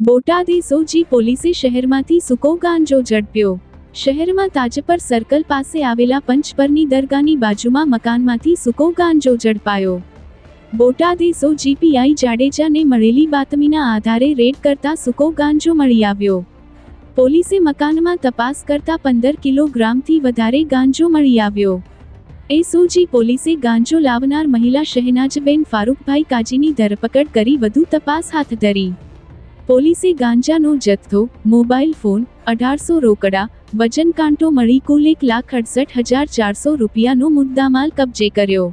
Botad SOG પોલીસે શહેરમાંથી સૂકો ગાંજો ઝડપ્યો. શહેરમાં તાજપર સર્કલ પાસે આવેલા પંચપરની દરગાહની બાજુમાં મકાનમાંથી સૂકો ગાંજો ઝડપાયો. બોટાદ એસઓજી જીપીઆઈ જાડેજાને મળેલી બાતમીના આધારે રેડ કરતા સૂકો ગાંજો મળી આવ્યો. પોલીસે મકાનમાં તપાસ કરતા પંદર કિલોગ્રામથી વધારે ગાંજો મળી આવ્યો. એસઓજી પોલીસે ગાંજો લાવનાર મહિલા શહેનાજબેન ફારૂકભાઈ કાજીની ધરપકડ કરી વધુ તપાસ હાથ ધરી. પોલીસે ગાંજાનો જથ્થો, મોબાઈલ ફોન, અઢારસો રોકડા વજન કાંટો મળી કુલ એક લાખ અડસઠ હજાર ચારસો રૂપિયાનો મુદ્દામાલ કબજે કર્યો.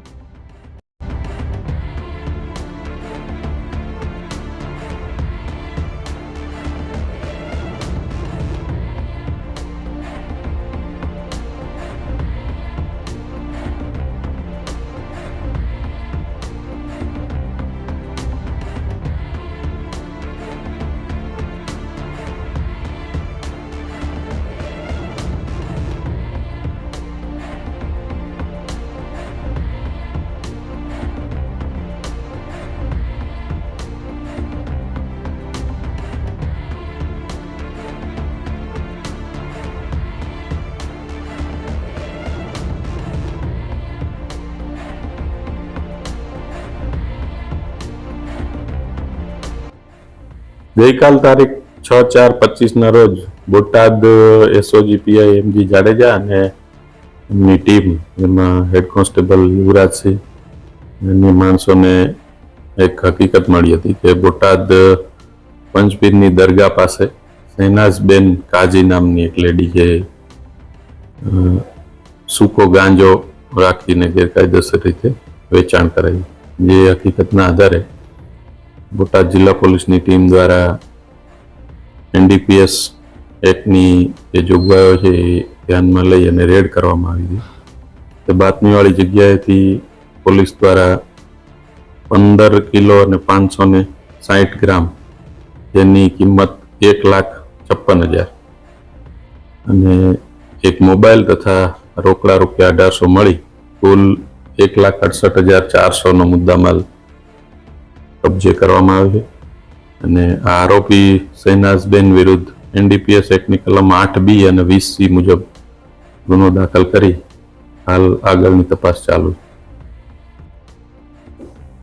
ગઈકાલ તારીખ છ ચાર પચીસના રોજ Botad SOG PI MG Jadeja અને એમની ટીમ, એમાં હેડ કોન્સ્ટેબલ યુવરાજસિંહ એમની માણસોને એક હકીકત મળી હતી કે બોટાદ પંચપીરની દરગાહ પાસે શહેનાઝબેન કાજી નામની એક લેડી છે સૂકો ગાંજો રાખીને ગેરકાયદેસર રીતે વેચાણ કરાયું. જે હકીકતના આધારે બોટાદ જિલ્લા પોલીસની ટીમ દ્વારા એનડીપીએસ એક્ટની જે જોગવાઈઓ છે એ ધ્યાનમાં લઈ અને રેડ કરવામાં આવી હતી. તે બાતમીવાળી જગ્યાએથી પોલીસ દ્વારા પંદર કિલો અને પાંચસો ને સાહીઠ ગ્રામ જેની કિંમત એક લાખ છપ્પન હજાર અને એક મોબાઈલ તથા રોકડા રૂપિયા અઢારસો મળી, કુલ એક લાખ અડસઠ હજાર ચારસોનો મુદ્દામાલ કબજે કરવામાં આવ્યો છે. અને આ આરોપી શહેનાઝબેન વિરુદ્ધ એનડીપીએસ એક્ટની કલમ આઠ બી અને વીસ સી મુજબ ગુનો દાખલ કરી હાલ આગળની તપાસ ચાલુ છે.